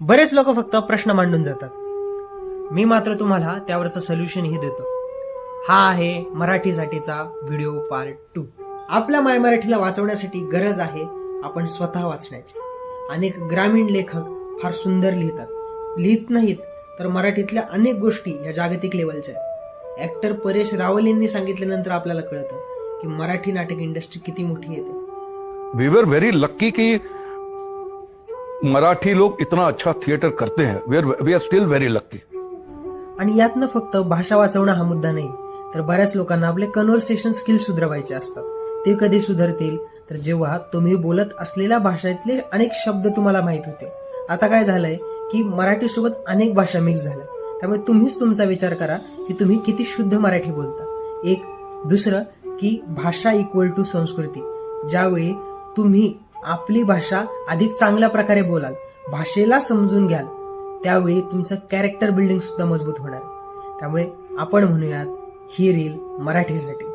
बरेच लोक फक्त प्रश्न मांडून जातात. मी मात्र तुम्हाला त्यावरचं सोल्युशनही देतो. हा आहे मराठीसाठीचा व्हिडिओ पार्ट टू आपल्या माय मराठीला वाचवण्यासाठी गरज आहे आपण स्वतः वाचण्याची. अनेक ग्रामीण लेखक फार सुंदर लिहितात. लिहित नाहीत तर मराठीतल्या अनेक गोष्टी ह्या जागतिक लेवलच्या आहेत. ॲक्टर परेश रावल यांनी सांगितल्यानंतर आपल्याला कळतं की मराठी नाटक इंडस्ट्री किती मोठी येते वी वर व्हेरी लक्की की मराठी लोग इतना अच्छा थिएटर करते हैं। We are we are still very lucky आणि यातनं फक्त भाषा वाचवणं हा मुद्दा नाही तर बऱ्याच लोकांना आपले कन्व्हर्सेशन स्किल सुधारवायचे असतात. ते कधी सुधारतील? तर जेव्हा तुम्ही बोलत असलेल्या भाषेतले अनेक शब्द तुम्हाला माहीत होते. आता काय झालंय की मराठी सोबत अनेक भाषा मिक्स झाल्या. त्यामुळे तुम्हीच तुमचा विचार करा की तुम्ही किती शुद्ध मराठी बोलता. एक दुसरं की भाषा इक्वल टू संस्कृती. ज्यावेळी तुम्ही आपली भाषा अधिक चांगल्या प्रकारे बोलाल भाषेला समजून घ्याल. त्यावेळी तुमचं कॅरेक्टर बिल्डिंग सुद्धा मजबूत होणार. त्यामुळे आपण म्हणूयात ही रील मराठीसाठी